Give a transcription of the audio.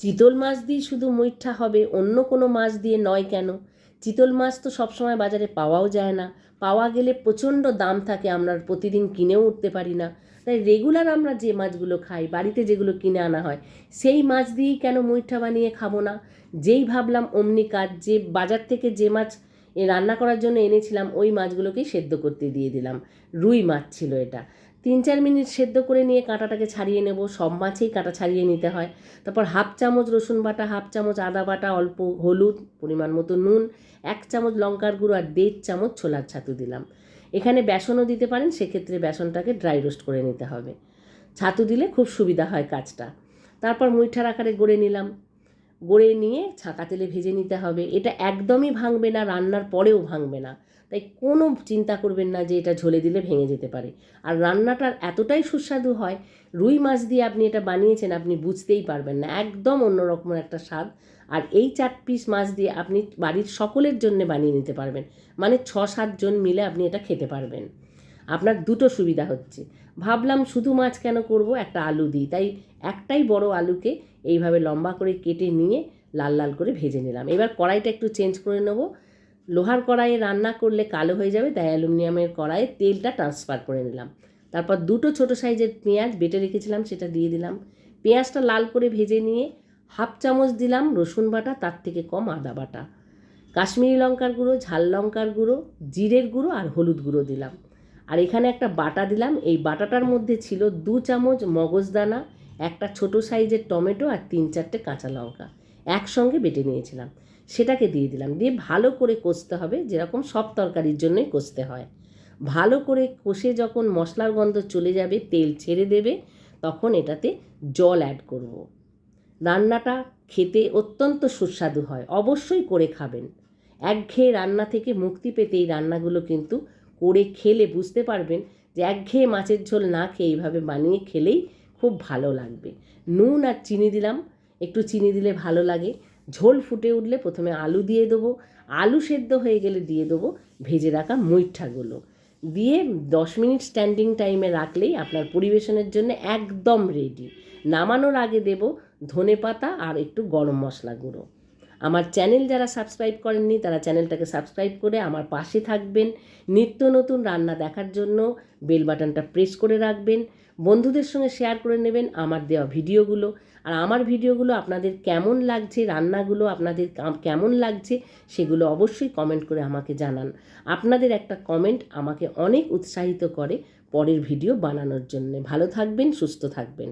চিতল মাছ দিয়ে শুধু মুইঠা হবে, অন্য কোনো মাছ দিয়ে নয় কেন? চিতল মাছ তো সবসময় বাজারে পাওয়াও যায় না। পাওয়া গেলে প্রচণ্ড দাম থাকে, আমরা প্রতিদিন কিনেও উঠতে পারি না। তাই রেগুলার আমরা যে মাছগুলো খাই, বাড়িতে যেগুলো কিনে আনা হয়, সেই মাছ দিয়েই কেন মুইঠা বানিয়ে খাব না? যেই ভাবলাম অমনি কাজ, যে বাজার থেকে যে মাছ রান্না করার জন্য এনেছিলাম, ওই মাছগুলোকেই সেদ্ধ করতে দিয়ে দিলাম। রুই মাছ ছিল এটা। তিন চার মিনিট সেদ্ধ করে নিয়ে কাঁটাটাকে ছাড়িয়ে নেব। সব মাছেই কাঁটা ছাড়িয়ে নিতে হয়। তারপর হাফ চামচ রসুন বাটা, হাফ চামচ আদা বাটা, অল্প হলুদ, পরিমাণ মতো নুন, এক চামচ লঙ্কার গুঁড়ো আর দেড় চামচ ছোলার ছাতু দিলাম। এখানে বেসনও দিতে পারেন, সেক্ষেত্রে বেসনটাকে ড্রাই রোস্ট করে নিতে হবে। ছাতু দিলে খুব সুবিধা হয় কাজটা। তারপর মুইঠার আকারে গড়ে নিলাম। গড়ে নিয়ে ছাঁকা তেলে ভেজে নিতে হবে। এটা একদমই ভাঙবে না, রান্নার পরেও ভাঙবে না। তাই কোনো চিন্তা করবেন না যে এটা ঝোলে দিলে ভেঙে যেতে পারে। আর রান্নাটার এতটাই সুস্বাদু হয়, রুই মাছ দিয়ে আপনি এটা বানিয়েছেন, আপনি বুঝতেই পারবেন না। একদম অন্যরকমের একটা স্বাদ। আর এই চার পিস মাছ দিয়ে আপনি বাড়ির সকলের জন্য বানিয়ে নিতে পারবেন। মানে ছ সাতজন মিলে আপনি এটা খেতে পারবেন। আপনার দুটো সুবিধা হচ্ছে। ভাবলাম শুধু মাছ কেন করব? একটা আলু দিই। তাই একটাই বড় আলুকে এইভাবে লম্বা করে কেটে নিয়ে লাল লাল করে ভেজে নিলাম। এবার কড়াইটা একটু চেঞ্জ করে নেব। লোহার কড়াইয়ে রান্না করলে কালো হয়ে যাবে, তাই অ্যালুমিনিয়ামের কড়াইয়ে তেলটা ট্রান্সফার করে নিলাম। তারপর দুটো ছোটো সাইজের পেঁয়াজ বেটে রেখেছিলাম, সেটা দিয়ে দিলাম। পেঁয়াজটা লাল করে ভেজে নিয়ে হাফ চামচ দিলাম রসুন বাটা, তার থেকে কম আদা বাটা। কাশ্মীরি লঙ্কার গুঁড়ো, ঝাল লঙ্কার গুঁড়ো, জিরের গুঁড়ো আর হলুদ গুঁড়ো দিলাম। আর এখানে একটা বাটা দিলাম। এই বাটাটার মধ্যে ছিল দু চামচ মগজদানা একটা ছোট সাইজের টমেটো আর তিন চারটে কাঁচা লঙ্কা একসঙ্গে বেটে নিয়েছিলাম। সেটাকে দিয়ে দিলাম। দিয়ে ভালো করে কষতে হবে, যেরকম সব তরকারির জন্যই কষতে হয়। ভালো করে কষে যখন মশলার গন্ধ চলে যাবে, তেল ছেড়ে দেবে, তখন এটাতে জল অ্যাড করব। রান্নাটা খেতে অত্যন্ত সুস্বাদু হয়, অবশ্যই করে খাবেন। একঘেয়ে রান্না থেকে মুক্তি পেতে এই রান্নাগুলো কিন্তু করে খেলে বুঝতে পারবেন যে একঘেয়ে মাছের ঝোল না খেয়ে এইভাবে বানিয়ে খেলেই খুব ভালো লাগবে। নুন আর চিনি দিলাম। একটু চিনি দিলে ভালো লাগে। ঝোল ফুটে উঠলে প্রথমে আলু দিয়ে দেবো। আলু সেদ্ধ হয়ে গেলে দিয়ে দেবো ভেজে রাখা মুইঠাগুলো দিয়ে দশ মিনিট স্ট্যান্ডিং টাইমে রাখলেই আপনার পরিবেশনের জন্য একদম রেডি নামানোর আগে দেব ধনে পাতা আর একটু গরম মশলা গুঁড়ো। আমার চ্যানেল যারা সাবস্ক্রাইব করেননি, তারা চ্যানেলটাকে সাবস্ক্রাইব করে আমার পাশে থাকবেন। নিত্য নতুন রান্না দেখার জন্য বেল বাটনটা প্রেস করে রাখবেন। বন্ধুদের সঙ্গে শেয়ার করে নেবেন আমার দেওয়া ভিডিওগুলো। আর আমার ভিডিওগুলো আপনাদের কেমন লাগছে, রান্নাগুলো আপনাদের কেমন লাগছে, সেগুলো অবশ্যই কমেন্ট করে আমাকে জানান। আপনাদের একটা কমেন্ট আমাকে অনেক উৎসাহিত করে পরের ভিডিও বানানোর জন্য। ভালো থাকবেন, সুস্থ থাকবেন।